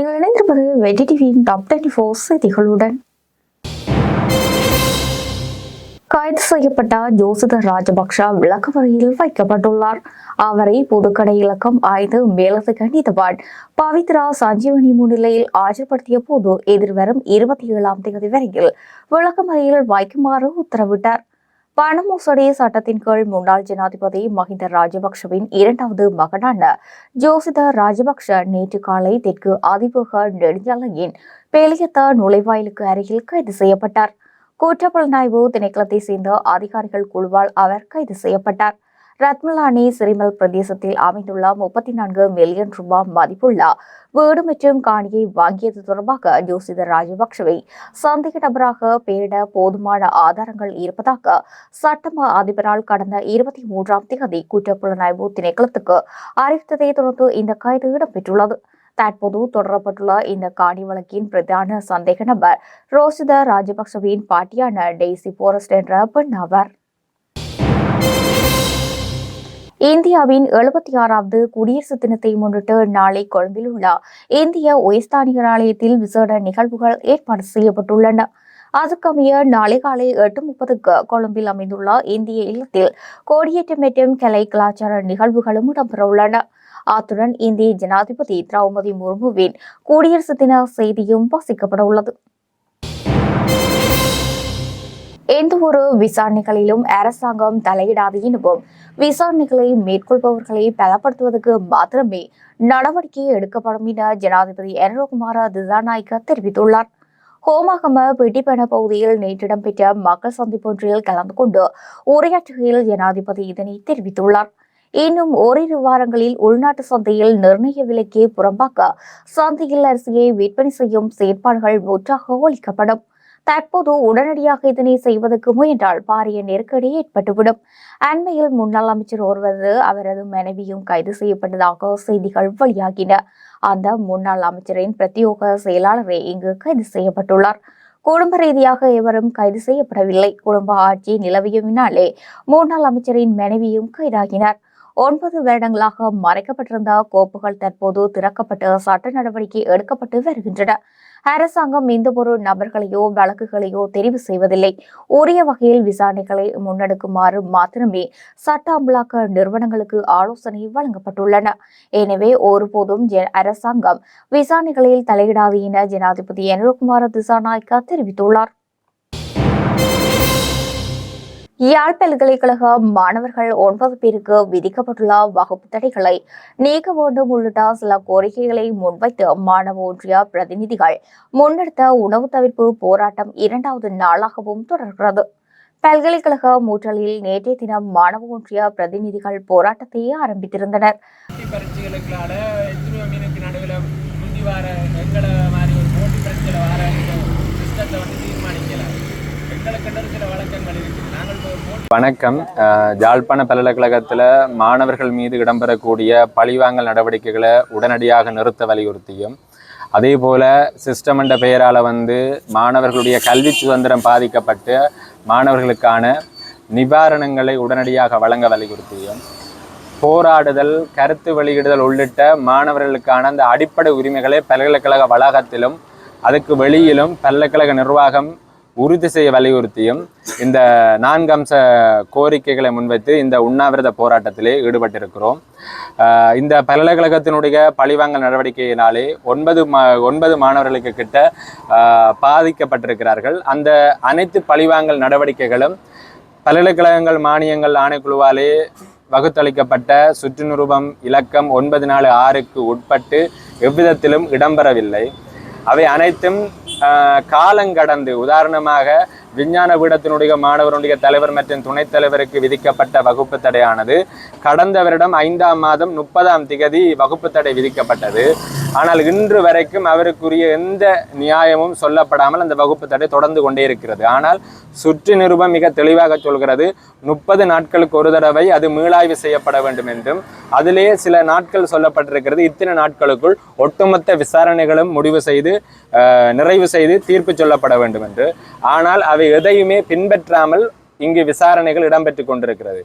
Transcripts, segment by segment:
நீங்கள் இணைந்திருப்பது வெடி டிவியின் டாப் டுவெண்டி ஃபோர் செய்திகளுடன். கைது செய்யப்பட்ட ஜோசித ராஜபக்ஷ விளக்கவரையில் வைக்கப்பட்டுள்ளார். அவரை புதுக்கடை இலக்கம் ஆய்ந்து மேலதிக நீதவான் பவித்ரா சஞ்சீவனி முன்னிலையில் ஆஜர்படுத்திய போது எதிர்வரும் இருபத்தி ஏழாம் தேதி வரையில் விளக்கமறையில் வைக்குமாறு உத்தரவிட்டார். பண மோசடி சட்டத்தின் கீழ் முன்னாள் ஜனாதிபதி மஹிந்த ராஜபக்ஷவின் இரண்டாவது மகனான ஜோசித ராஜபக்ஷ நேற்று காலை தெற்கு அதிபக நெடுஞ்சாலையின் பெலியத்த நுழைவாயிலுக்கு அருகில் கைது செய்யப்பட்டார். குற்றப்புலனாய்வு திணைக்களத்தை சேர்ந்த அதிகாரிகள் குழுவால் அவர் கைது செய்யப்பட்டார். ரத்மலானி சிறிமல் பிரதேசத்தில் அமைந்துள்ள முப்பத்தி நான்கு மில்லியன் ரூபாய் மதிப்புள்ள வீடு மற்றும் காணியை வாங்கியது தொடர்பாக ஜோசித ராஜபக்சவை சந்தேக நபராக பேட போதுமான ஆதாரங்கள் இருப்பதாக சட்டம அதிபரால் கடந்த இருபத்தி மூன்றாம் தேதி குற்றப்புலனாய்வு திணைக்களத்துக்கு அறிவித்ததை தொடர்ந்து இந்த கைது இடம்பெற்றுள்ளது. தற்போது தொடரப்பட்டுள்ள இந்த காணி வழக்கின் பிரதான சந்தேக நபர் ரோசித ராஜபக்சவின் பாட்டியான டெய்சி போரஸ்ட் என்ற பெண் ஆவார். இந்தியாவின் எழுபத்தி ஆறாவது குடியரசு தினத்தை முன்னிட்டு நாளை கொழும்பில் உள்ள இந்திய உயர்ஸ்தானிகர் ஆலயத்தில் விசேட நிகழ்வுகள் ஏற்பாடு செய்யப்பட்டுள்ளன. அதுக்கமைய நாளை காலை எட்டு முப்பதுக்கு கொழும்பில் அமைந்துள்ள இந்திய இல்லத்தில் கோடியேற்றமேற்றும் கலை கலாச்சார நிகழ்வுகளும் இடம்பெறவுள்ளன அத்துடன் இந்திய ஜனாதிபதி திரௌபதி முர்முவின் குடியரசு தின செய்தியும் வாசிக்கப்பட உள்ளது. எந்த ஒரு விசாரணைகளிலும் அரசாங்கம் தலையிடாது எனவும் விசாரணைகளை மேற்கொள்பவர்களை பலப்படுத்துவதற்கு மாத்திரமே நடவடிக்கை எடுக்கப்படும் என ஜனாதிபதி என்ரோகுமார திசாநாயக்க தெரிவித்துள்ளார். ஹோமாகம பெட்டிப்பண பகுதியில் நேற்று இடம்பெற்ற மக்கள் சந்திப்பொன்றில் கலந்து கொண்டு உரையாற்றுகையில் ஜனாதிபதி இதனை தெரிவித்துள்ளார். இன்னும் ஓரிரு வாரங்களில் உள்நாட்டு சந்தையில் நிர்ணய விலைக்கு புறம்பாக்க சந்தையில் அரிசியை விற்பனை செய்யும் செயற்பாடுகள் முற்றாக ஒழிக்கப்படும். தற்போது உடனடியாக இதனை செய்வதற்கு முயன்றால் பாரிய நெருக்கடி ஏற்பட்டுவிடும். அண்மையில் முன்னாள் அமைச்சர் ஒருவரது அவரது மனைவியும் கைது செய்யப்பட்டதாக செய்திகள் வெளியாகின. அந்த முன்னாள் அமைச்சரின் பிரத்யோக செயலாளரே இங்கு கைது செய்யப்பட்டுள்ளார். குடும்ப ரீதியாக எவரும் கைது செய்யப்படவில்லை. குடும்ப ஆட்சி நிலவியவினாலே முன்னாள் அமைச்சரின் மனைவியும் கைதாகினார். ஒன்பது வருடங்களாக மறைக்கப்பட்டிருந்த கோப்புகள் தற்போது திறக்கப்பட்டு சட்ட நடவடிக்கை எடுக்கப்பட்டு வருகின்றன. அரசாங்கம் எந்த ஒரு நபர்களையோ வழக்குகளையோ தெரிவு செய்வதில்லை. உரிய வகையில் விசாரணைகளை முன்னெடுக்குமாறு மாத்திரமே சட்ட அமலாக்க நிறுவனங்களுக்கு ஆலோசனை வழங்கப்பட்டுள்ளன. எனவே ஒருபோதும் அரசாங்கம் விசாரணைகளில் தலையிடாது என ஜனாதிபதி என்ரோகுமார திசாநாயக்கா தெரிவித்துள்ளார். யாழ் பல்கலைக்கழக மாணவர்கள் ஒன்பது பேருக்கு விதிக்கப்பட்டுள்ள வகுப்பு தடைகளை நீக்க வேண்டும் உள்ளிட்ட சில கோரிக்கைகளை முன்வைத்து மாணவ ஒன்றிய பிரதிநிதிகள் முன்னெடுத்த உணவு தவிர்ப்பு போராட்டம் இரண்டாவது நாளாகவும் தொடர்கிறது. பல்கலைக்கழக மூற்றலில் நேற்றைய தினம் மாணவ ஒன்றிய பிரதிநிதிகள் போராட்டத்தை ஆரம்பித்திருந்தனர். போட்டி வணக்கம். ஜாழ்ப்பாண பல்கலைக்கழகத்தில் மாணவர்கள் மீது இடம்பெறக்கூடிய பழிவாங்கல் நடவடிக்கைகளை உடனடியாக நிறுத்த வலியுறுத்தியும் அதே போல் சிஸ்டம் என்ற பெயரால் வந்து மாணவர்களுடைய கல்வி சுதந்திரம் பாதிக்கப்பட்டு மாணவர்களுக்கான நிவாரணங்களை உடனடியாக வழங்க வலியுறுத்தியும் போராடுதல் கருத்து வெளியிடுதல் உள்ளிட்ட மாணவர்களுக்கான அந்த அடிப்படை உரிமைகளை பல்கலைக்கழக வளாகத்திலும் அதுக்கு வெளியிலும் பல்கலைக்கழக நிர்வாகம் உறுதி செய்ய வலியுறுத்தியும் இந்த நான்கு அம்ச கோரிக்கைகளை முன்வைத்து இந்த உண்ணாவிரத போராட்டத்திலே ஈடுபட்டிருக்கிறோம். இந்த பல்கலைக்கழகத்தினுடைய பழிவாங்கல் நடவடிக்கையினாலே ஒன்பது மா ஒன்பது மாணவர்களுக்கு கிட்ட பாதிக்கப்பட்டிருக்கிறார்கள். அந்த அனைத்து பழிவாங்கல் நடவடிக்கைகளும் பல்கலைக்கழகங்கள் மானியங்கள் ஆணைக்குழுவாலே வகுத்தளிக்கப்பட்ட சுற்றுநுருபம் இலக்கம் ஒன்பது நாலு ஆறுக்கு உட்பட்டு எவ்விதத்திலும் இடம்பெறவில்லை. அவை அனைத்தும் காலங்கடந்து உதாரணமாக விஞ்ஞான பீடத்தினுடைய மாணவருடைய தலைவர் மற்றும் துணைத் தலைவருக்கு விதிக்கப்பட்ட வகுப்பு தடையானது. கடந்த வருடம் ஐந்தாம் மாதம் முப்பதாம் திகதி வகுப்பு தடை விதிக்கப்பட்டது. ஆனால் இன்று வரைக்கும் அவருக்குரிய எந்த நியாயமும் சொல்லப்படாமல் அந்த வகுப்பு தடை தொடர்ந்து கொண்டே இருக்கிறது. ஆனால் சுற்று நிருபம் மிக தெளிவாக சொல்கிறது முப்பது நாட்களுக்கு ஒரு தடவை அது மீளாய்வு செய்யப்பட வேண்டும் என்றும் அதிலேயே சில நாட்கள் சொல்லப்பட்டிருக்கிறது. இத்தனை நாட்களுக்குள் ஒட்டுமொத்த விசாரணைகளும் முடிவு செய்து நிறைவு செய்து தீர்ப்பு சொல்லப்பட வேண்டும் என்று. ஆனால் அவை எதையுமே பின்பற்றாமல் இங்கு விசாரணைகள் இடம்பெற்றுக் கொண்டிருக்கிறது.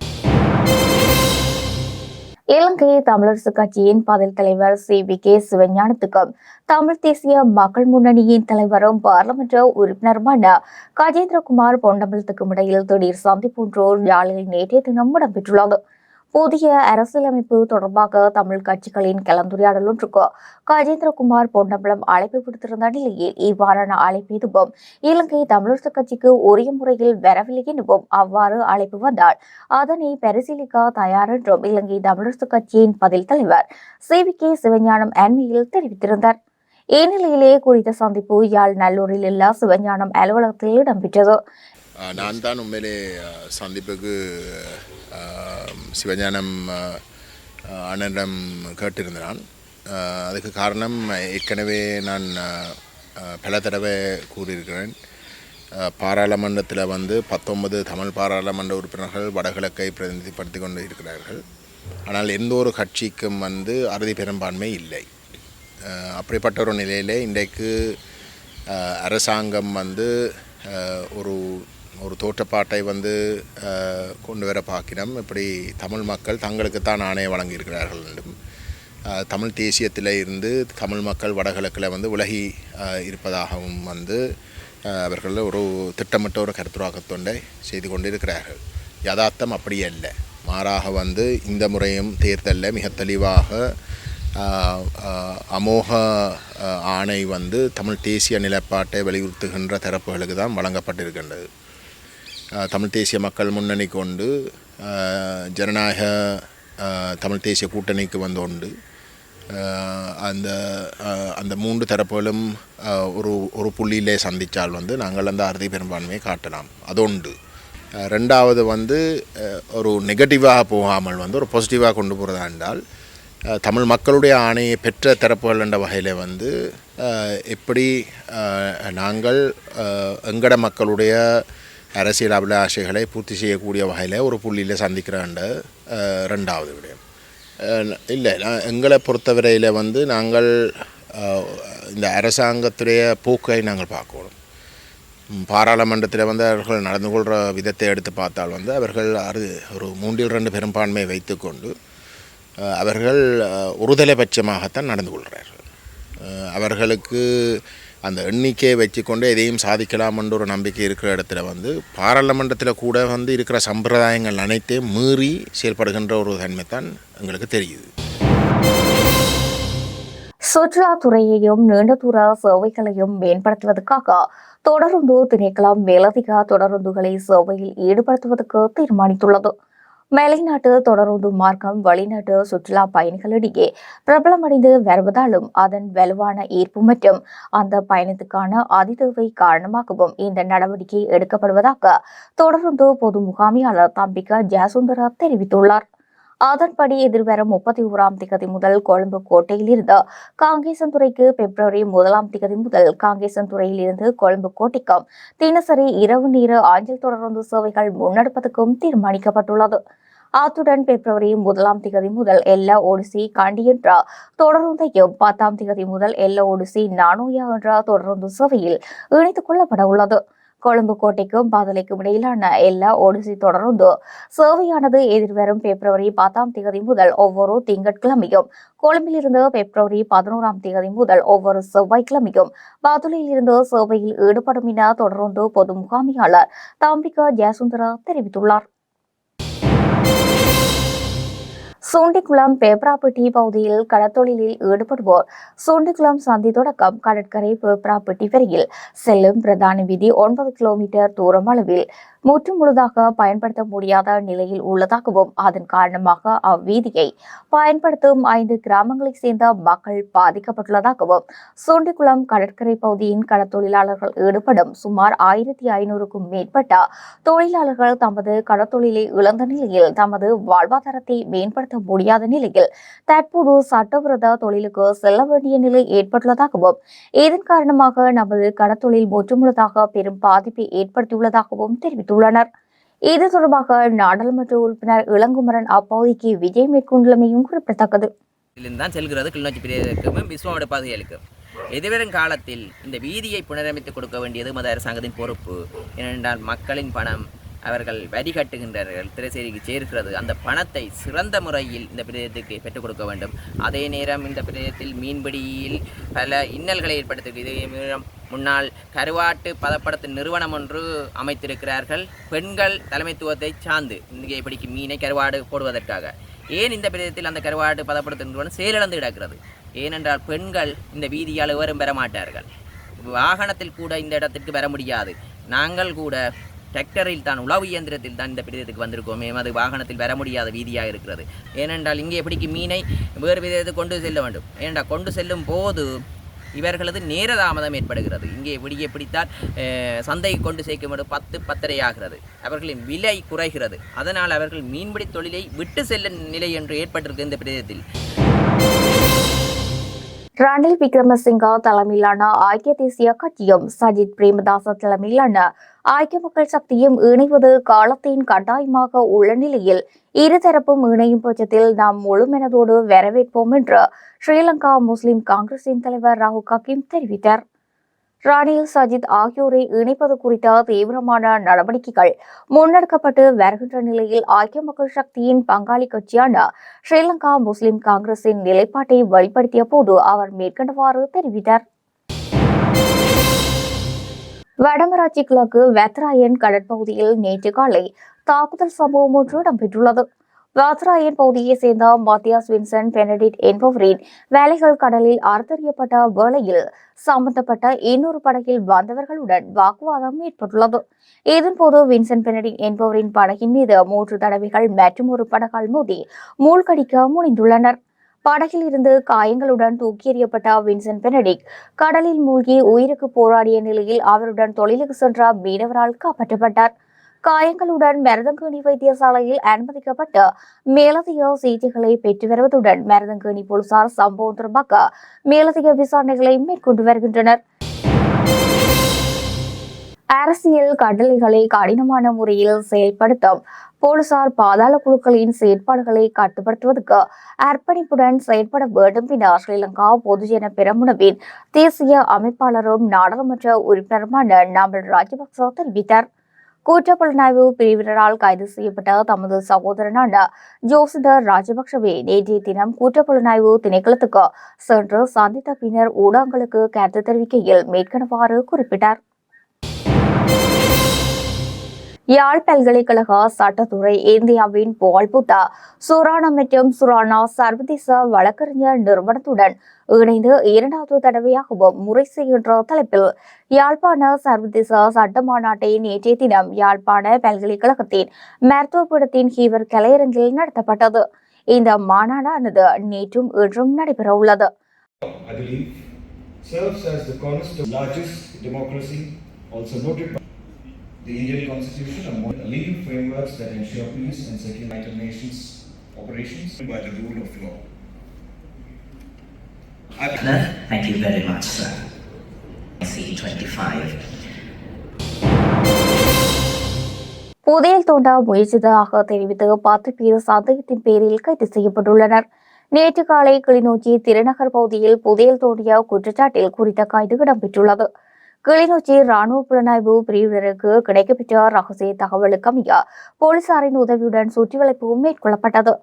இலங்கை தமிழரசு கட்சியின் பதில் தலைவர் சி. வி. கே. சிவஞானத்துக்கும் தமிழ் தேசிய மக்கள் முன்னணியின் தலைவரும் பாராளுமன்ற உறுப்பினருமான கஜேந்திரகுமார் பொன்னம்பலத்துக்கும் இடையில் திடீர் சந்திப்பு ஒன்று யாழில் நேற்றைய தினம் இடம்பெற்றுள்ளது. புதிய அரசியலமைப்பு தொடர்பாக தமிழ் கட்சிகளின் கலந்துரையாடல் ஒன்றுக்கு கஜேந்திரகுமார் பொன்னம்பலம் அழைப்பு விடுத்திருந்த நிலையில் இவ்வாறான அழைப்பு எதுவும் இலங்கை தமிழரசு கட்சிக்கு உரிய முறையில் வரவில்லை எனவும் அவ்வாறு அழைப்பு வந்தால் அதனை பரிசீலிக்க தயார் என்றும் இலங்கை தமிழரசு கட்சியின் பதில் தலைவர் சி. வி. கே. சிவஞானம் அண்மையில் தெரிவித்திருந்தார். இந்நிலையிலேயே குறித்த சந்திப்பு யாழ் நல்லூரில் உள்ள சிவஞானம் அலுவலகத்தில் இடம்பெற்றது. நான் தான் உண்மையிலே சந்திப்புக்கு சிவஞானம் அண்ணனிடம் கேட்டிருந்தான் அதுக்கு காரணம் ஏற்கனவே நான் பல தடவை கூறியிருக்கிறேன் பாராளுமன்றத்தில் வந்து பத்தொன்பது தமிழ் பாராளுமன்ற உறுப்பினர்கள் வடகிழக்கை பிரதிநிதிப்படுத்தி கொண்டு இருக்கிறார்கள் ஆனால் எந்த ஒரு கட்சிக்கும் வந்து அறுதி பெரும்பான்மை இல்லை அப்படிப்பட்ட ஒரு நிலையிலே இன்றைக்கு அரசாங்கம் வந்து ஒரு ஒரு தோற்றப்பாட்டை வந்து கொண்டு வர பார்க்கினோம் இப்படி தமிழ் மக்கள் தங்களுக்குத்தான் ஆணையை வழங்கியிருக்கிறார்கள் என்றும் தமிழ் தேசியத்தில் இருந்து தமிழ் மக்கள் வடகிழக்கில் வந்து உலகி இருப்பதாகவும் வந்து அவர்கள் ஒரு திட்டமிட்ட ஒரு கருத்துருவாக்கத்தொண்டை செய்து கொண்டிருக்கிறார்கள். யதார்த்தம் அப்படி அல்ல. மாறாக வந்து இந்த முறையும் தேர்தலில் மிக தெளிவாக அமோக ஆணை வந்து தமிழ் தேசிய நிலைப்பாட்டை வலியுறுத்துகின்ற தரப்புகளுக்கு தான் வழங்கப்பட்டிருக்கின்றது. தமிழ் தேசிய மக்கள் முன்னணி கொண்டு ஜனநாயக தமிழ் தேசிய கூட்டணிக்கு வந்தோண்டு. அந்த அந்த மூன்று தரப்புகளும் ஒரு ஒரு புள்ளியிலே சந்தித்தால் வந்து நாங்கள் அந்த அறுதி பெரும்பான்மையை காட்டலாம். அது உண்டு ரெண்டாவது வந்து ஒரு நெகட்டிவாக போகாமல் வந்து ஒரு பாசிட்டிவாக கொண்டு போகிறதா என்றால் தமிழ் மக்களுடைய ஆணையை பெற்ற தரப்புகள் என்ற வகையில் வந்து எப்படி நாங்கள் எங்கட மக்களுடைய அரசியல் அபிலாஷைகளை பூர்த்தி செய்யக்கூடிய வகையில் ஒரு புள்ளியில் சந்திக்கிறாண்ட ரெண்டாவது விடயம். இல்லை நான் எங்களை பொறுத்தவரையில் வந்து நாங்கள் இந்த அரசாங்கத்துடைய போக்கை நாங்கள் பார்க்கணும். பாராளுமன்றத்தில் வந்து அவர்கள் நடந்து கொள்கிற விதத்தை எடுத்து பார்த்தால் வந்து அவர்கள் அறு ஒரு மூன்றில் ரெண்டு பெரும்பான்மையை வைத்துக்கொண்டு அவர்கள் ஒருதலைபட்சமாகத்தான் நடந்து கொள்கிறார்கள். அவர்களுக்கு அந்த எண்ணிக்கையை வச்சுக்கொண்டு எதையும் சாதிக்கலாம்ன்ற ஒரு நம்பிக்கை இருக்கிற இடத்துல வந்து பாராளுமன்றத்தில் கூட வந்து இருக்கிற சம்பிரதாயங்கள் அனைத்தே மீறி செயல்படுகின்ற ஒரு தன்மை தான் எங்களுக்கு தெரியுது. சுற்றுலாத்துறையையும் நீண்ட தூர சேவைகளையும் மேம்படுத்துவதற்காக தொடருந்து திணைக்களம் மேலதிக தொடருந்துகளை சேவையில் ஈடுபடுத்துவதற்கு தீர்மானித்துள்ளது. மேலைநாட்டு தொடருந்து மார்க்கம் வெளிநாட்டு சுற்றுலா பயணிகளிடையே பிரபலமடைந்து வருவதாலும் அதன் வலுவான ஈர்ப்பு மற்றும் அந்த பயணத்துக்கான அதிதேவை காரணமாகவும் இந்த நடவடிக்கை எடுக்கப்படுவதாக தொடர்ந்து பொது முகாமியாளர் தம்பிகா ஜெயசுந்தரா தெரிவித்துள்ளார். அதன்படி எதிர்வரும் முப்பத்தி ஓராம் திகதி முதல் கொழும்பு கோட்டையில் இருந்து காங்கேசன்துறைக்கு பிப்ரவரி முதலாம் திகதி முதல் காங்கேசன்துறையில் இருந்து கொழும்பு கோட்டைக்கும் தினசரி இரவு நேர ஆஞ்சல் தொடர்ந்து சேவைகள் முன்னெடுப்பதற்கும் தீர்மானிக்கப்பட்டுள்ளது. அத்துடன் பிப்ரவரி முதலாம் திகதி முதல் எல்லா ஓடிசி காண்டி என்ற தொடருந்தையும் பத்தாம் திகதி முதல் எல்லா ஓடிசி நானோயா என்ற தொடருந்து சேவையில் இணைத்துக் கொள்ளப்பட உள்ளது கொழும்பு கோட்டைக்கும் பாதலைக்கும் இடையிலான எல்லா ஒடிசி தொடருந்து சேவையானது எதிர்வரும் பிப்ரவரி பத்தாம் தேதி முதல் ஒவ்வொரு திங்கட்கிழமையும். கொழும்பிலிருந்து பிப்ரவரி பதினோராம் தேதி முதல் ஒவ்வொரு செவ்வாய்க்கிழமையும் பாதுலையிலிருந்து சேவையில் ஈடுபடும் என தொடர்ந்து பொது முகாமையாளர் தாம்பிகா ஜெயசுந்தரா தெரிவித்துள்ளார். சூண்டிக்குளம் பேப்ராப்பட்டி பகுதியில் கடத்தொழிலில் ஈடுபடுவோர். சூண்டிக்குளம் சந்தி தொடக்கம் கடற்கரை பேப்ராப்பட்டி வரையில் செல்லும் பிரதான வீதி ஒன்பது கிலோமீட்டர் தூரம் அளவில். முற்று முழுதாக பயன்படுத்த முடியாத நிலையில் உள்ளதாகவும் அதன் காரணமாக அவ்வீதியை பயன்படுத்தும் ஐந்து கிராமங்களைச் சேர்ந்த மக்கள் பாதிக்கப்பட்டுள்ளதாகவும் சூண்டிக்குளம் கடற்கரை பகுதியின் கடற்தொழிலாளர்கள் ஈடுபடும் சுமார் ஆயிரத்தி ஐநூறுக்கும் மேற்பட்ட தொழிலாளர்கள் தமது கடற்தொழிலை இழந்த நிலையில் தமது வாழ்வாதாரத்தை மேம்படுத்த முடியாத நிலையில் தற்போது சட்டவிரோத தொழிலுக்கு செல்ல வேண்டிய நிலை ஏற்பட்டுள்ளதாகவும் இதன் காரணமாக நமது கடற்தொழில் முற்றுமுழுதாக பெரும் பாதிப்பை ஏற்படுத்தியுள்ளதாகவும் தெரிவித்துள்ளனர். இது தொடர்பாக நாடாளுமன்ற உறுப்பினர் இளங்குமரன் அப்பகுதிக்கு விஜய் மேற்கொண்டுள்ளமையும் குறிப்பிடத்தக்கது. தான் செல்கிறது கிளிநொச்சி பிரிவுக்கும் விஸ்வமட பகுதிகளுக்கும். எதிர்வரும் காலத்தில் இந்த வீதியை புனரமைத்து கொடுக்க வேண்டியது மத அரசாங்கத்தின் பொறுப்பு. ஏனென்றால் மக்களின் பணம் அவர்கள் வரி கட்டுகின்றார்கள் திரைசேரிக்கு சேர்க்கிறது. அந்த பணத்தை சிறந்த முறையில் இந்த பிரதேசத்துக்கு பெற்றுக் கொடுக்க வேண்டும். அதே நேரம் இந்த பிரதேசத்தில் மீன்பிடியில் பல இன்னல்களை ஏற்படுத்தி இதே நேரம் முன்னாள் கருவாட்டு பதப்படுத்தும் நிறுவனம் ஒன்று அமைத்திருக்கிறார்கள். பெண்கள் தலைமைத்துவத்தை சார்ந்து இங்கே இப்படிக்கு மீனை கருவாடு போடுவதற்காக. ஏன் இந்த பிரதேசத்தில் அந்த கருவாடு பதப்படுத்தும் நிறுவனம் செயலிழந்து கிடக்கிறது? ஏனென்றால் பெண்கள் இந்த வீதியால் எவரும் பெற மாட்டார்கள். வாகனத்தில் கூட இந்த இடத்திற்கு வர முடியாது. நாங்கள் கூட டிராக்டரில் தான் உழவு இயந்திரத்தில் தான் இந்த பிரதேசத்துக்கு வந்திருக்கோம். அது வாகனத்தில் வர முடியாத வீதியாக இருக்கிறது. ஏனென்றால் இங்கே எப்படிக்கு மீனை வேறு விதத்துக்கு கொண்டு செல்ல வேண்டும். ஏனென்றால் கொண்டு செல்லும் போது இவர்களது நேர தாமதம் ஏற்படுகிறது. இங்கே விடிய பிடித்தால் சந்தையை கொண்டு சேர்க்கும் பத்து பத்தரை ஆகிறது அவர்களின் விலை குறைகிறது. அதனால் அவர்கள் மீன்பிடி தொழிலை விட்டு செல்லும் நிலை என்று ஏற்பட்டிருக்கு இந்த பிரதேசத்தில். ரணில் விக்ரமசிங்கா தலைமையிலான ஐக்கிய தேசிய கட்சியும் சஜித் பிரேமதாச தலைமையிலான ஐக்கிய மக்கள் சக்தியும் இணைவது காலத்தின் கட்டாயமாக உள்ள நிலையில் இருதரப்பும் இணையும் பட்சத்தில் நாம் முழுமெனதோடு வரவேற்போம் என்று ஸ்ரீலங்கா முஸ்லிம் காங்கிரசின் தலைவர் ராகுல் கக்கிம் தெரிவித்தார். ரணில் சஜித் ஆகியோரை இணைப்பது குறித்த தீவிரமான நடவடிக்கைகள் முன்னெடுக்கப்பட்டு வருகின்ற நிலையில் ஐக்கிய மக்கள் சக்தியின் பங்காளி கட்சியான ஸ்ரீலங்கா முஸ்லிம் காங்கிரசின் நிலைப்பாட்டை வெளிப்படுத்திய போது அவர் மேற்கண்டவாறு தெரிவித்தார். வடமராட்சி கிழக்கு வெத்ராயன் கடற்பகுதியில் நேற்று காலை தாக்குதல் சம்பவம் ஒன்று இடம்பெற்றுள்ளது. வாத்ராயன் பகுதியை சேர்ந்த மாத்தியாஸ் வின்சென்ட் பெனடிட் என்பவரின் வேலைகள் கடலில் அறுத்தறியப்பட்ட வேளையில் சம்பந்தப்பட்ட இன்னொரு படகில் வந்தவர்களுடன் வாக்குவாதம் ஏற்பட்டுள்ளது. இதன்போது வின்சென்ட் பெனடிட் என்பவரின் படகின் மீது மூன்று தடவைகள் மற்றும் ஒரு படகால் மோதி மூழ்கடிக்க முனைந்துள்ளனர். படகில் இருந்து காயங்களுடன் தூக்கி எறியப்பட்ட வின்சென்ட் பெனடிக் கடலில் மூழ்கி உயிருக்கு போராடிய நிலையில் அவருடன் தொழிலுக்கு சென்ற மீனவரால் காப்பாற்றப்பட்டார். காயங்களுடன் மருதங்கேணி வைத்தியசாலையில் அனுமதிக்கப்பட்டு மேலதிக சிகிச்சைகளை பெற்று வருவதுடன் மருதங்கேணி போலீசார் சம்பவம் தொடர்பாக மேலதிக விசாரணைகளை மேற்கொண்டு வருகின்றனர். அரசியல் கட்டளைகளை கடினமான முறையில் செயல்படுத்தும் போலீசார் பாதாள குழுக்களின் செயற்பாடுகளை கட்டுப்படுத்துவதற்கு அர்ப்பணிப்புடன் செயல்பட வேண்டும் என ஸ்ரீலங்கா பொதுஜன பெரமுனவின் தேசிய அமைப்பாளரும் நாடாளுமன்ற உறுப்பினருமான நாமல் ராஜபக்ச தெரிவித்தார். குற்றப்புலனாய்வு பிரிவினரால் கைது செய்யப்பட்ட தமது சகோதரனான ஜோசிதர் ராஜபக்சவே நேற்றைய தினம் குற்றப்புலனாய்வு திணைக்களத்துக்கு சென்று சந்தித்த பின்னர் ஊடகங்களுக்கு கருத்து தெரிவிக்கையில் மேற்கனவாறு குறிப்பிட்டார் யாழ் பல்கலைக்கழக சட்டத்துறை இந்தியாவின் புகழ்புத்தா சுரானா மற்றும் சுரானா சர்வதேச வழக்கறிஞர் நிறுவனத்துடன் இணைந்து இரண்டாவது தடவையாகவும் முறைசு என்ற தலைப்பில் யாழ்ப்பாண சர்வதேச சட்ட மாநாட்டை நேற்றைய தினம் யாழ்ப்பாண பல்கலைக்கழகத்தின் மருத்துவபுடத்தின் ஹீவர் கலையரங்கில் நடத்தப்பட்டது. இந்த மாநாடானது நேற்றும் இன்றும் நடைபெற உள்ளது serves as the cornerstone, largest democracy, also noted by the Indian Constitution, among the legal frameworks that ensure peace and security in United Nations operations by the rule of law. Thank you very much, sir. C25. புதையல் தோண்ட முயற்சித்ததாக தெரிவித்து பத்து பேர் சந்தேகத்தின் பேரில் கைது செய்யப்பட்டுள்ளனர் நேற்று காலை கிளிநொச்சி திருநகர் பகுதியில் புதையல் தோண்டிய குற்றச்சாட்டில் குறித்த கைது இடம்பெற்றுள்ளது கிளிநொச்சி ராணுவ புலனாய்வு பிரிவினருக்கு கிடைக்கப்பெற்ற ரகசிய தகவலுக்கு அமைய போலீசாரின் உதவியுடன் சுற்றிவளைப்பு மேற்கொள்ளப்பட்டது.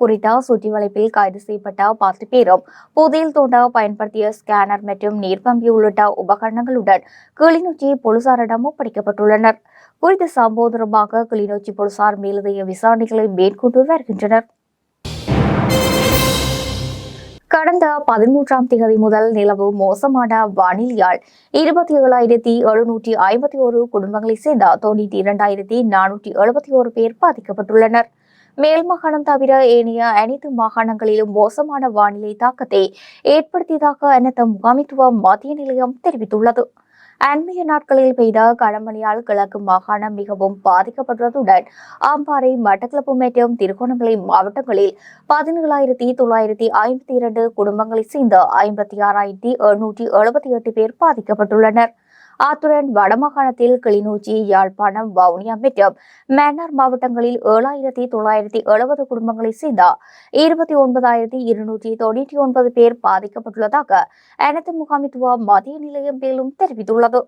குறித்த சுற்றிவளைப்பில் கைது செய்யப்பட்ட பத்து பேரும் புதையில் தோண்ட பயன்படுத்திய ஸ்கேனர் மற்றும் நீர்பம்பி உள்ளிட்ட உபகரணங்களுடன் கிளிநொச்சி போலீசாரிடம் ஒப்படைக்கப்பட்டுள்ளனர். குறித்த சம்பவம் தொடர்பாக கிளிநொச்சி போலீசார் மேலதிக விசாரணைகளை மேற்கொண்டு வருகின்றனர். கடந்த பதிமூன்றாம் தேதி முதல் நிலவு மோசமான வானிலையால் இருபத்தி ஏழாயிரத்தி எழுநூற்றி ஐம்பத்தி ஒரு குடும்பங்களைச் சேர்ந்த தொண்ணூற்றி இரண்டாயிரத்தி நானூற்றி எழுபத்தி ஒரு பேர் பாதிக்கப்பட்டுள்ளனர். மேல் மாகாணம் தவிர ஏனைய அனைத்து மாகாணங்களிலும் மோசமான வானிலை தாக்கத்தை ஏற்படுத்தியதாக அனைத்து முகாமித்துவ மத்திய நிலையம் தெரிவித்துள்ளது. அண்மைய நாட்களில் பெய்த கனமழையால் கிழக்கு மாகாணம் மிகவும் பாதிக்கப்பட்டுள்ளதுடன் ஆம்பாறை மட்டக்களப்பு மற்றும் திருகோணமலை மாவட்டங்களில் பதினேழாயிரத்தி தொள்ளாயிரத்தி ஐம்பத்தி இரண்டு குடும்பங்களைச் சேர்ந்த ஐம்பத்தி ஆறாயிரத்தி எழுநூற்றி எழுபத்தி எட்டு பேர் பாதிக்கப்பட்டுள்ளனர். அத்துடன் வடமாகாணத்தில் கிளிநொச்சி யாழ்ப்பாணம் வவுனியா மற்றும் மன்னார் மாவட்டங்களில் ஏழாயிரத்தி தொள்ளாயிரத்தி எழுபது குடும்பங்களைச் சேர்ந்த இருபத்தி ஒன்பதாயிரத்தி இருநூற்றி தொண்ணூற்றி ஒன்பது பேர் பாதிக்கப்பட்டுள்ளதாக அனைத்து முகாமித்துவ மத்திய நிலையம் மேலும் தெரிவித்துள்ளது.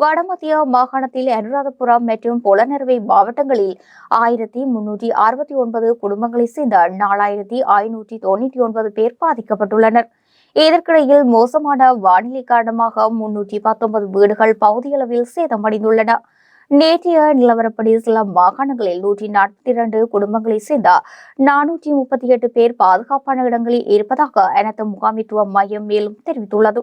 வடமத்திய மாகாணத்தில் அனுராதபுரம் மற்றும் புலனறுவை மாவட்டங்களில் ஆயிரத்தி முன்னூற்றி அறுபத்தி ஒன்பது குடும்பங்களைச் சேர்ந்த நாலாயிரத்தி ஐநூற்றி தொண்ணூற்றி ஒன்பது பேர் பாதிக்கப்பட்டுள்ளனர். இதற்கிடையில் மோசமான வானிலை காரணமாக முன்னூற்றி பத்தொன்பது வீடுகள் பகுதியளவில் சேதமடைந்துள்ளன. நேற்றைய நிலவரப்படி சில மாகாணங்களில் நூற்றி நாற்பத்தி இரண்டு குடும்பங்களைச் சேர்ந்த நானூற்றி முப்பத்தி எட்டு பேர் பாதுகாப்பான இடங்களில் இருப்பதாக அனைத்து முகாமித்துவ மையம் மேலும் தெரிவித்துள்ளது.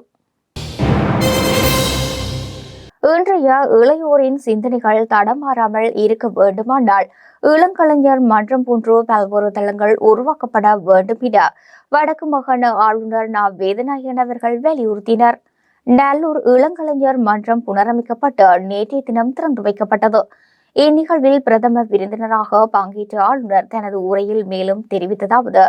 இன்றைய இளையோரின் சிந்தனைகள் தடமாறாமல் இருக்க வேண்டுமானால் இளங்கலைஞர் மன்றம் போன்ற பல்வேறு தளங்கள் உருவாக்கப்பட வேண்டும் என வடக்கு மாகாண ஆளுநர் நா. வேதநாயகன் அவர்கள் வலியுறுத்தினர். நல்லூர் இளங்கலைஞர் மன்றம் புனரமைக்கப்பட்டு நேற்றைய தினம் திறந்து வைக்கப்பட்டது. இந்நிகழ்வில் பிரதம விருந்தினராக பங்கேற்ற ஆளுநர் தனது உரையில் மேலும் தெரிவித்ததாவது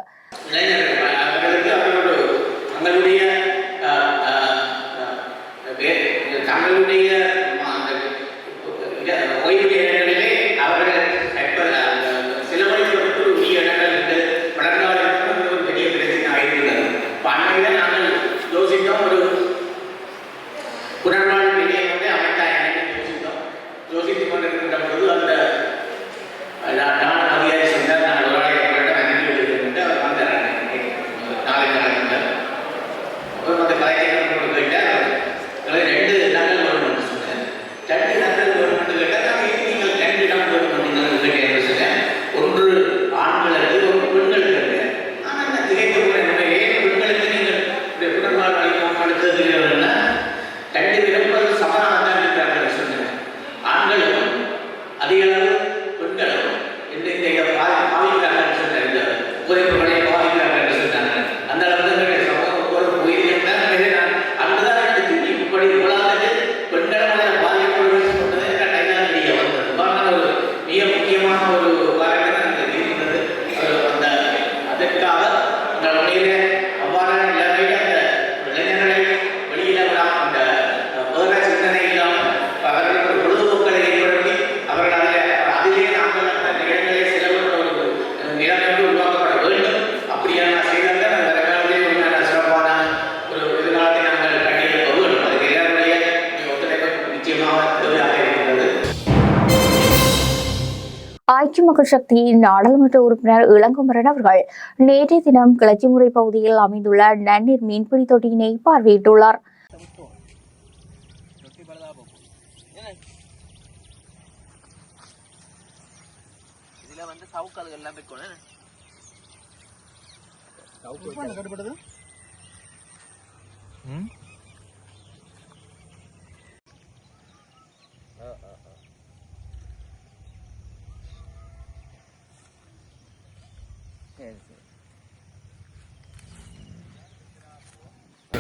மக்கள் சக்தி நாடாளுமன்ற உறுப்பினர் இளங்குமரன் அவர்கள் நேற்றைய தினம் கிளச்சிமுறை பகுதியில் அமைந்துள்ள நன்னீர் மீன்பிடி தொட்டியினை பார்வையிட்டுள்ளார். இதில்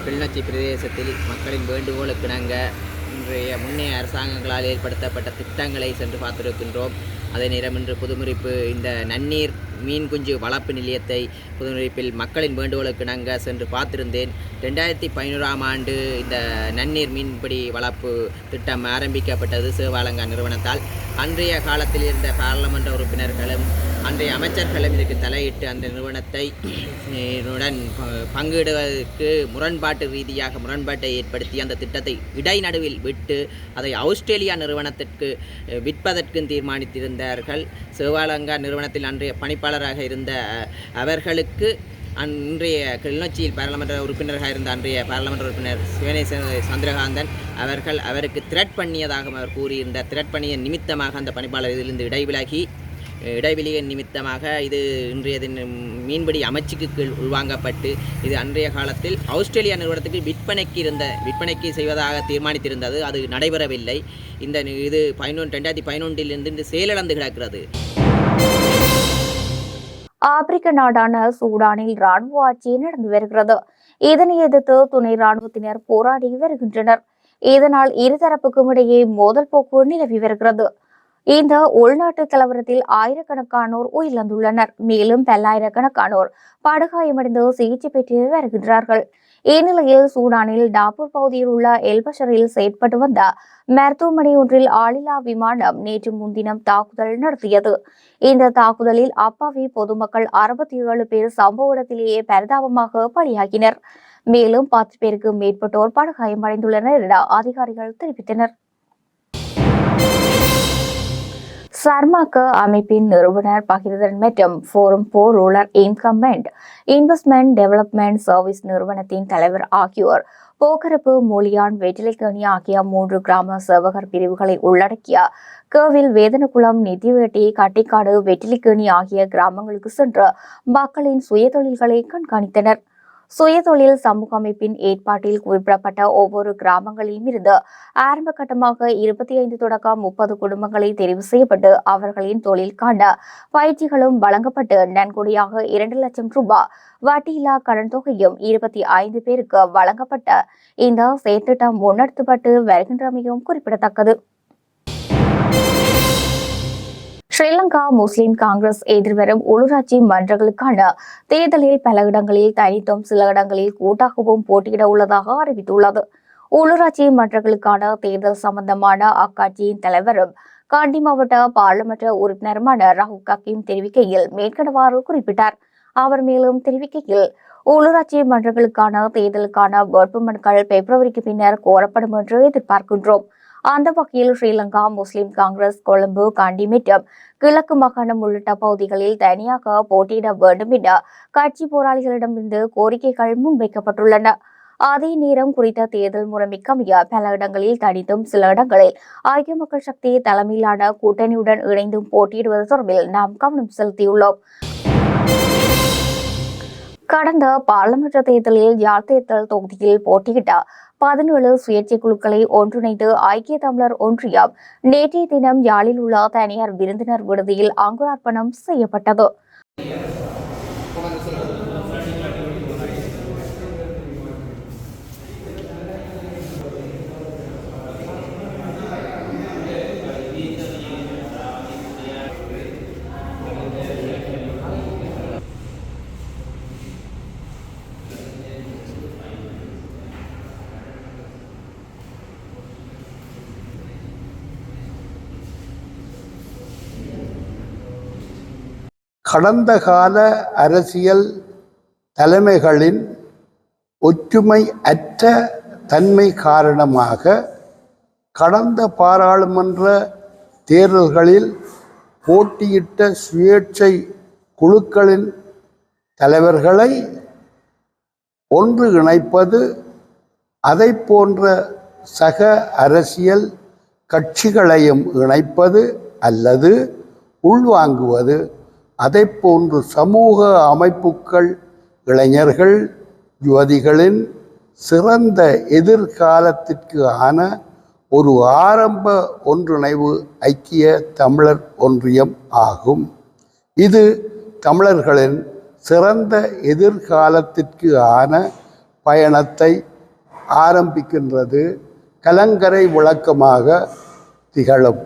கிளிநொச்சி பிரதேசத்தில் மக்களின் வேண்டுகோளுக்கிணங்க இன்றைய முன்னைய அரசாங்கங்களால் ஏற்படுத்தப்பட்ட திட்டங்களை சென்று பார்த்திருக்கின்றோம். அதே நேரம் இன்று புதுமுறிப்பு இந்த நன்னீர் மீன் குஞ்சு வளர்ப்பு நிலையத்தை புதுமுறிப்பில் மக்களின் வேண்டுகோளுக்கு நாங்க சென்று பார்த்திருந்தேன். ரெண்டாயிரத்தி பதினோராம் ஆண்டு இந்த நன்னீர் மீன்பிடி வளர்ப்பு திட்டம் ஆரம்பிக்கப்பட்டது சேவாலங்கா நிறுவனத்தால். அன்றைய காலத்தில் இருந்த பாராளுமன்ற உறுப்பினர்களும் அன்றைய அமைச்சர்களும் இதற்கு தலையிட்டு அந்த நிறுவனத்தை உடன் பங்கிடுவதற்கு முரண்பாட்டு ரீதியாக முரண்பாட்டை ஏற்படுத்தி அந்த திட்டத்தை இடைநடுவில் விட்டு அதை ஆஸ்திரேலியா நிறுவனத்திற்கு விற்பதற்கும் தீர்மானித்திருந்தார்கள். சிவாலங்கா நிறுவனத்தில் அன்றைய பணிப்பாளராக இருந்த அவர்களுக்கு அன்றைய கிளிநொச்சியில் பாராளுமன்ற உறுப்பினராக இருந்த அன்றைய பாராளுமன்ற உறுப்பினர் சிவனேசன் சந்திரகாந்தன் அவர்கள் அவருக்கு திரட் பண்ணியதாகவும் அவர் கூறியிருந்தார். திரட் பண்ணிய நிமித்தமாக அந்த பணிப்பாளர் இதிலிருந்து இடைவிலகி இடைவெளியின் நிமித்தமாக இது இன்றைய தின மீன்பிடி அமைச்சுக்கு கீழ் உள்வாங்கப்பட்டு இது அன்றைய காலத்தில் ஆஸ்திரேலியா நிறுவனத்துக்கு விற்பனைக்கு இருந்த விற்பனைக்கு செய்வதாக தீர்மானித்திருந்தது. அது நடைபெறவில்லை. இந்த இது பதினொன்று ரெண்டாயிரத்தி பதினொன்றிலிருந்து இந்த செயலிழந்து கிடக்கிறது. ஆப்பிரிக்க நாடான சூடானில் ராணுவ ஆட்சி நடந்து வருகிறது. இதனை எதிர்த்து துணை ராணுவத்தினர் போராடி வருகின்றனர். இதனால் இருதரப்புக்கும் இடையே மோதல் போக்கு நிலவி வருகிறது. இந்த உள்நாட்டு கலவரத்தில் ஆயிரக்கணக்கானோர் உயிரிழந்துள்ளனர். மேலும் பல்லாயிரக்கணக்கானோர் படுகாயமடைந்து சிகிச்சை பெற்று வருகின்றார்கள். இந்நிலையில் சூடானில் டாபூர் பகுதியில் உள்ள எல்பஷரில் செயற்பட்டு வந்த மருத்துவமனை ஒன்றில் ஆளில்லா விமானம் நேற்று முன்தினம் தாக்குதல் நடத்தியது. இந்த தாக்குதலில் அப்பாவி பொதுமக்கள் அறுபத்தி ஏழு பேர் சம்பவ இடத்திலேயே பரிதாபமாக பலியாகினர். மேலும் பத்து பேருக்கு மேற்பட்டோர் படுகாயமடைந்துள்ளனர் என அதிகாரிகள் தெரிவித்தனர். சர்மாக்கு அமைப்பின் நிறுவனர் பகிர்தன் மற்றும் forum for rural incumbent investment development service நிறுவனத்தின் தலைவர் ஆகியோர் போக்கரப்பு மூலியான் வெற்றிலைக்கணி ஆகிய மூன்று கிராம சேவகர் பிரிவுகளை உள்ளடக்கிய கோவில் வேதனகுளம் நிதிவேட்டி கட்டிக்காடு வெற்றிலைக்கேணி ஆகிய கிராமங்களுக்கு சென்று மக்களின் சுயதொழில்களை கண்காணித்தனர். சுயதொழில் சமூக அமைப்பின் ஏற்பாட்டில் குறிப்பிடப்பட்ட ஒவ்வொரு கிராமங்களிலும் இருந்து ஆரம்ப கட்டமாக இருபத்தி ஐந்து தொடக்கம் முப்பது குடும்பங்களை தெரிவு செய்யப்பட்டு அவர்களின் தொழிலுக்கான பயிற்சிகளும் வழங்கப்பட்டு நன்கொடையாக இரண்டு லட்சம் ரூபாய் வட்டியில்லா கடன் தொகையும் இருபத்தி ஐந்து பேருக்கு வழங்கப்பட்ட. இந்த செயற்திட்டம் முன்னெடுத்துப்பட்டு வருகின்றமையும் குறிப்பிடத்தக்கது. ஸ்ரீலங்கா முஸ்லிம் காங்கிரஸ் எதிர்வரும் உள்ளூராட்சி மன்றங்களுக்கான தேர்தலில் பல இடங்களில் தனித்தும் சில இடங்களில் கூட்டாகவும் போட்டியிட உள்ளதாக அறிவித்துள்ளது. உள்ளூராட்சி மன்றங்களுக்கான தேர்தல் சம்பந்தமான அக்கட்சியின் தலைவரும் காண்டி மாவட்ட பாராளுமன்ற உறுப்பினருமான ராகுல் கக்கீம் தெரிவிக்கையில் மேற்கண்டவாறு குறிப்பிட்டார். அவர் மேலும் தெரிவிக்கையில் உள்ளூராட்சி மன்றங்களுக்கான தேர்தலுக்கான வேட்புமனுக்கள் பிப்ரவரிக்கு பின்னர் கோரப்படும் என்று எதிர்பார்க்கின்றோம். அந்த வகையில் ஸ்ரீலங்கா முஸ்லிம் காங்கிரஸ் கொழும்பு காண்டி மற்றும் கிழக்கு மாகாணம் உள்ளிட்ட பகுதிகளில் தனியாக போட்டியிட வேண்டும் என கட்சி போராளிகளிடமிருந்து கோரிக்கைகள் முன்வைக்கப்பட்டுள்ளன. அதே நேரம் குறித்த தேர்தல் முறைமிக்கமைய பல இடங்களில் தனித்தும் சில இடங்களில் ஐக்கிய மக்கள் சக்தி தலைமையிலான கூட்டணியுடன் இணைந்தும் போட்டியிடுவது தொடர்பில் நாம் கவனம் செலுத்தியுள்ளோம். கடந்த பாராளுமன்ற தேர்தலில் யாழ் தேர்தல் தொகுதியில் போட்டியிட்ட பதினேழு சுயேட்சை குழுக்களை ஒன்றிணைத்து ஐக்கிய தமிழர் ஒன்றியம் நேற்றைய தினம் யாழில் உள்ள தனியார் விருந்தினர் விடுதியில் அங்குரார்ப்பணம் செய்யப்பட்டது. கடந்த கால அரசியல் தலைமைகளின் ஒற்றுமை அற்ற தன்மை காரணமாக கடந்த பாராளுமன்ற தேர்தல்களில் போட்டியிட்ட சுயேட்சை குழுக்களின் தலைவர்களை ஒன்று இணைப்பது அதை போன்ற சக அரசியல் கட்சிகளையும் இணைப்பது அல்லது உள்வாங்குவது அதை போன்று சமூக அமைப்புகள் இளைஞர்கள் யுவதிகளின் சிறந்த எதிர்காலத்திற்கு ஆன ஒரு ஆரம்ப ஒன்றிணைவு ஐக்கிய தமிழர் ஒன்றியம் ஆகும். இது தமிழர்களின் சிறந்த எதிர்காலத்திற்கு ஆன பயணத்தை ஆரம்பிக்கின்றது. கலங்கரை விளக்கமாக திகழும்.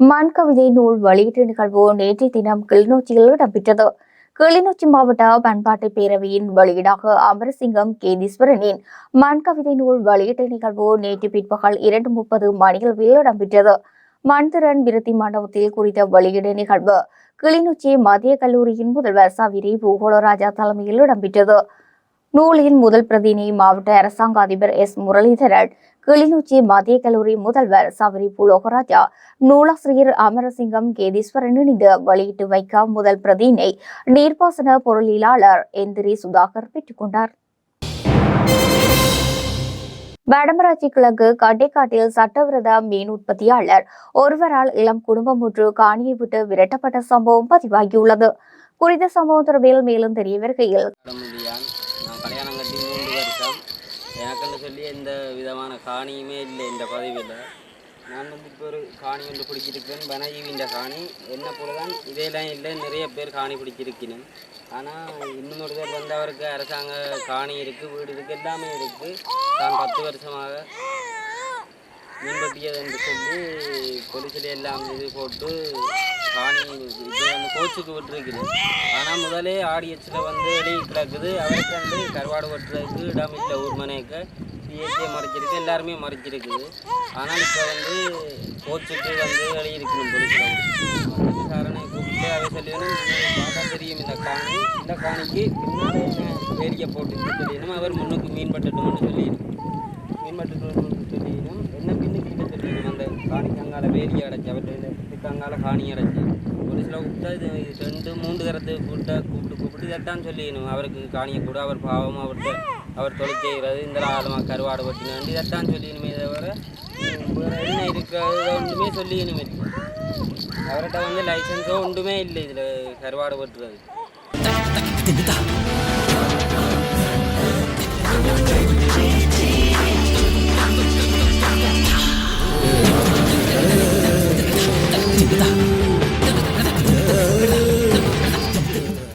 மண் கவிதை நூல் வெளியீட்டு நிகழ்வு நேற்றைய தினம் கிளிநொச்சியில் இடம்பெற்றது. கிளிநொச்சி மாவட்ட பண்பாட்டு பேரவையின் வெளியீடாக அமரசிங்கம் கேதீஸ்வரனின் மண் கவிதை நூல் வெளியீட்டு நிகழ்வு நேற்று பிற்பகல் இரண்டு முப்பது மணியளவில் இடம்பெற்றது. மண்திறன் விருத்தி மண்டபத்தில் குறித்த வெளியீடு நிகழ்வு கிளிநொச்சி மத்திய கல்லூரியின் முதல்வர் சவிரி பூகோளராஜா தலைமையில் இடம்பெற்றது. நூலின் முதல் பிரதினை மாவட்ட அரசாங்க அதிபர் எஸ். முரளிதரன் கிளிநொச்சி மத்திய கல்லூரி முதல்வர் சவரி புலோகராஜா நூலாசிரியர் அமரசிங்கம் கேதீஸ்வரன் இணைந்து வெளியிட்டு வைக்க முதல் பிரதினை நீர்ப்பாசன பொருளியலாளர் எந்திரி சுதாகர் பெற்றுக்கொண்டார் வடமராட்சி கிழக்கு கட்டைக்காட்டில் சட்டவிரத மீன் உற்பத்தியாளர் ஒருவரால் இளம் குடும்பம் ஒன்று காணியை விட்டு விரட்டப்பட்ட சம்பவம் பதிவாகியுள்ளது. குறித்த சம்பவம் தொடர்பில் மேலும் தெரிய வருகையில் முடியான் நான் கல்யாணம் கட்டி மூன்று வருஷம் எனக்குன்னு சொல்லி எந்த விதமான காணியுமே இல்லை இந்த பதவியில் நான் வந்து இப்போ ஒரு காணி ஒன்று பிடிச்சிருக்கேன் வனஜீவின்ற காணி. என்ன போல தான் இதெல்லாம் இல்லை நிறைய பேர் காணி பிடிச்சிருக்கிறேன் ஆனால் இன்னும் ஒரு பேர் வந்து அவருக்கு அரசாங்க காணி இருக்குது வீடு இருக்குது எல்லாமே இருக்குது நான் பத்து வருஷமாக மீன்பட்டியது என்று சொல்லி கொலிசில எல்லாம் இது போட்டு காணி அந்த கோச்சுக்கு விட்டுருக்குது. ஆனால் முதலே ஆடியச்சில் வந்து வெளியே கிடக்குது. அவருக்கு வந்து கருவாடு வெட்டுறதுக்கு இடம் இல்லை ஊர் மனைக்கு இயற்கையை மறைச்சிருக்கு எல்லாருமே மறைச்சிருக்குது. ஆனால் இப்போ வந்து கோச்சுக்கு வந்து எழுதியிருக்கணும் பொலிசில் விசாரணை கூப்பிட்டு அதை சொல்லிடணும். தெரியும் இந்த காணி. இந்த காணிக்கு பின்னாடி வேடிக்கை போட்டு சொல்லிடணும் அவர் முன்னுக்கு மீன் பட்டட்டும்னு சொல்லிடணும் மீன் பட்டட்டும்னு சொல்லிடணும் வேலி அடைச்சி அவர்கிட்ட இதுக்கு காணி அடைச்சி ஒரு சில கூப்பிட்டா இது இது ரெண்டு மூன்று தரத்து கூப்பிட்டா கூப்பிட்டு கூப்பிட்டு இதைத்தான் சொல்லிடணும் அவருக்கு காணியை கூட அவர் பாவம் அவர்கிட்ட அவர் தொழில் செய்கிறது இந்த ஆழமாக கருவாடு வெட்டினாண்டு இதைத்தான் சொல்லிடணுமே தவிர உம், என்ன இருக்கிறது ஒன்றுமே சொல்லிடணுமே அவர்கிட்ட வந்து லைசன்ஸோ ஒன்றுமே இல்லை இதில் கருவாடு வெட்டுறது 的.